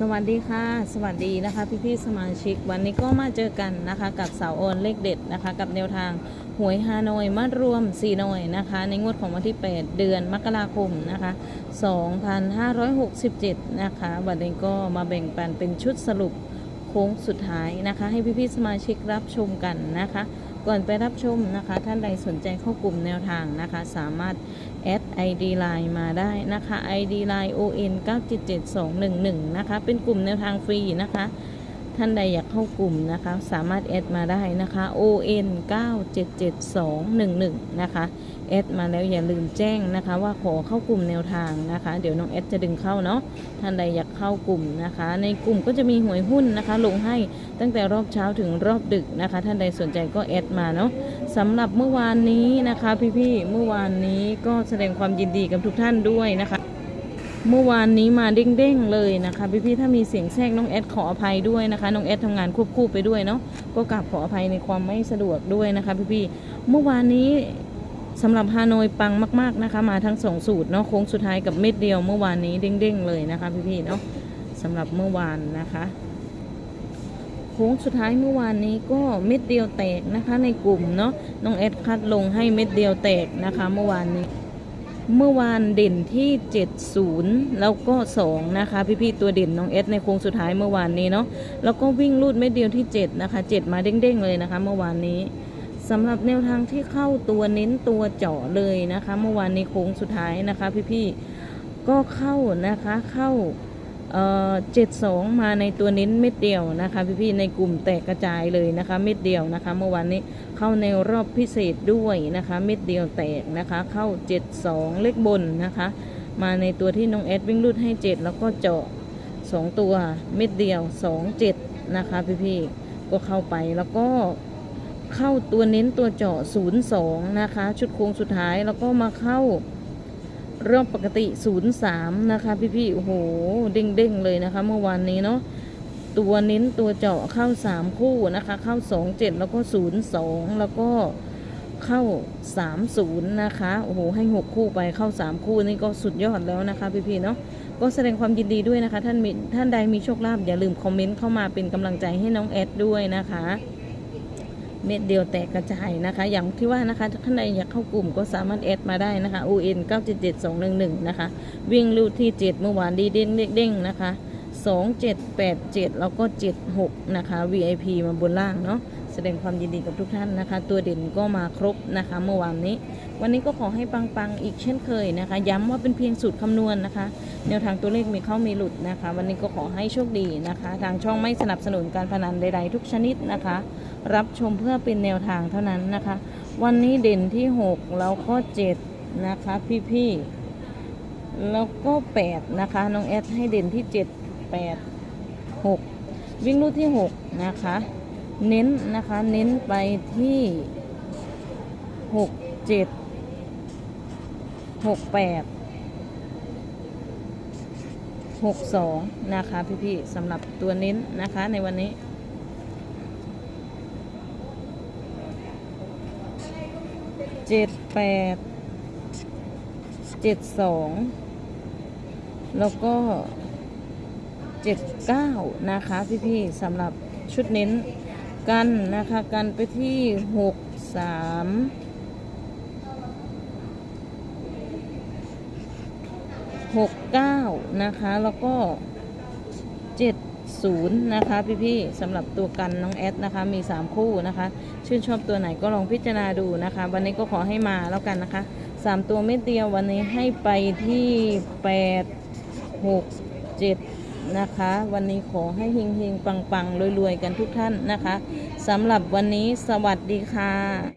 สวัสดีค่ะ สวัสดีนะคะพี่ๆสมาชิก วันนี้ก็มาเจอกันนะคะกับเสาโอนเลขเด็ดนะคะ กับแนวทางหวยฮานอยมารวม4หน่อยนะคะ ในงวดของวันที่ 8 เดือนมกราคมนะคะ 2567 นะคะวันนี้ก็มาแบ่งปันเป็นชุดสรุปโค้งสุดท้ายนะคะ ให้พี่ๆสมาชิกรับชมกันนะคะ ก่อนไปรับชมนะคะ ท่านใดสนใจเข้ากลุ่มแนวทางนะคะ สามารถแอด ID Line มาได้นะคะ ID Line ON 977211นะคะ เป็นกลุ่มแนวทางฟรีนะคะ ท่านใดอยากเข้ากลุ่มนะคะ สามารถแอดมาได้นะคะ ON 977211 นะคะแอดมาแล้วอย่าลืมแจ้งนะคะว่าขอเข้ากลุ่มแนวทางนะคะ เดี๋ยวน้องแอดจะดึงเข้าเนาะท่านใดอยากเข้ากลุ่มนะคะ ในกลุ่มก็จะมีหวยหุ้นนะคะ ลงให้ตั้งแต่รอบเช้าถึงรอบดึกนะคะ ท่านใดสนใจก็แอดมาเนาะสำหรับเมื่อวานนี้นะคะ พี่ๆเมื่อวานนี้ก็แสดงความยินดีกับทุกท่านด้วยนะคะ เมื่อวานนี้มาเด้งๆเลยนะคะพี่ๆถ้ามีเสียงแทรกน้องแอดขออภัยด้วยนะคะน้องแอดทำงานควบคู่ไปด้วยเนาะก็กราบขออภัยในความไม่สะดวกด้วยนะคะพี่ๆเมื่อวานนี้สำหรับฮานอยปังมาก ๆนะคะ มาทั้งสองสูตรเนาะโค้งสุดท้ายกับเม็ดเดียวเมื่อวานนี้เด้งๆเลยนะคะพี่ๆเนาะสำหรับเมื่อวานนะคะโค้งสุดท้ายเมื่อวานนี้ก็เม็ดเดียวแตกนะคะในกลุ่มเนาะน้องแอดคัดลงให้เม็ดเดียวแตกนะคะเมื่อวานนี้ เมื่อวานเด่นที่ 70 แล้วก็ 2 นะคะ พี่ๆตัวเด่นน้องเอสในโค้งสุดท้ายเมื่อวานนี้เนาะแล้วก็วิ่งลูดเม็ดเดียวที่ 7 นะคะ 7 มาเด้งๆเลยนะคะ เมื่อวานนี้สำหรับแนวทางที่เข้าตัวเน้นตัวเจาะเลยนะคะ เมื่อวานในโค้งสุดท้ายนะคะ พี่ๆก็เข้านะคะเข้า เอ่อ72มาในตัวเน้นเม็ดเดียวนะคะ พี่ๆในกลุ่มแตกกระจายเลยนะคะ เม็ดเดียวนะคะ เมื่อวานนี้เข้าในรอบพิเศษด้วยนะคะ เม็ดเดียวแตกนะคะ เข้า72เลขบนนะคะ มาในตัวที่น้องแอดวิ่งรูดให้7แล้วก็เจาะ2ตัวเม็ดเดียว2 7นะคะพี่ๆก็เข้าไปแล้วก็เข้าตัวเน้นตัวเจาะ02 นะคะ ชุดโค้งสุดท้ายแล้วก็มาเข้า รอบปกติ 03 นะคะ พี่ๆโอ้โห เด้งๆเลยนะคะ เมื่อวานนี้เนาะตัวเน้นตัวเจาะเข้า 3 คู่นะคะ เข้า 2 7 แล้วก็ 0 2 แล้วก็เข้า 3 0 นะคะ โอ้โห ให้ 6 คู่ไปเข้า 3 คู่นี่ก็สุดยอดแล้วนะคะ พี่ๆเนาะก็แสดงความยินดีด้วยนะคะ ท่านมีท่านใดมีโชคลาภอย่าลืมคอมเมนต์เข้ามาเป็นกำลังใจให้น้องแอดด้วยนะคะ เม็ดเดียวแตกกระจายนะคะ อย่างที่ว่านะคะท่านใดอยากเข้ากลุ่มก็สามารถแอดมาได้นะคะ UN 977211 นะคะ วิ่งรูดที่ 7 เมื่อวานดีเด้งเด้งๆนะคะ 2787 แล้วก็ 76 นะคะ VIP มาบนล่างเนาะ แสดงความยินดีกับทุกท่านนะคะ ตัวเด่นก็มาครบนะคะ เมื่อวานนี้ วันนี้ก็ขอให้ปังๆอีกเช่นเคยนะคะ ย้ำว่าเป็นเพียงสูตรคำนวณนะคะ แนวทางตัวเลขมีเข้ามีหลุดนะคะ วันนี้ก็ขอให้โชคดีนะคะ ทางช่องไม่สนับสนุนการพนันใดๆ ทุกชนิดนะคะ รับชมเพื่อเป็นแนวทางเท่านั้นนะคะ วันนี้เด่นที่ 6 แล้วก็ 7 นะคะพี่ๆแล้วก็ 8 นะคะน้องแอดให้เด่นที่ 7 8 6 วิ่งลูกที่ 6 นะคะ เน้นนะคะ เน้นไปที่6 7 6 8 6 2นะคะพี่ๆสำหรับตัวเน้นนะคะในวันนี้เจ็ดแปดเจ็ดสองแล้วก็เจ็ดเก้านะคะพี่ๆสำหรับชุดเน้น กันนะคะกันไปที่หกสามหกเก้านะคะแล้วก็เจ็ดศูนย์นะคะพี่ๆสำหรับตัวกันน้องแอดนะคะมีสามคู่นะคะ ชื่นชอบตัวไหนก็ลองพิจารณาดูนะคะ วันนี้ก็ขอให้มาแล้วกันนะคะสามตัวเม็ดเดียววันนี้ให้ไปที่แปดหกเจ็ด นะคะ วันนี้ขอให้เฮงเฮงๆ ปังๆ รวย ๆ กันทุกท่านนะคะสำหรับวันนี้สวัสดีค่ะ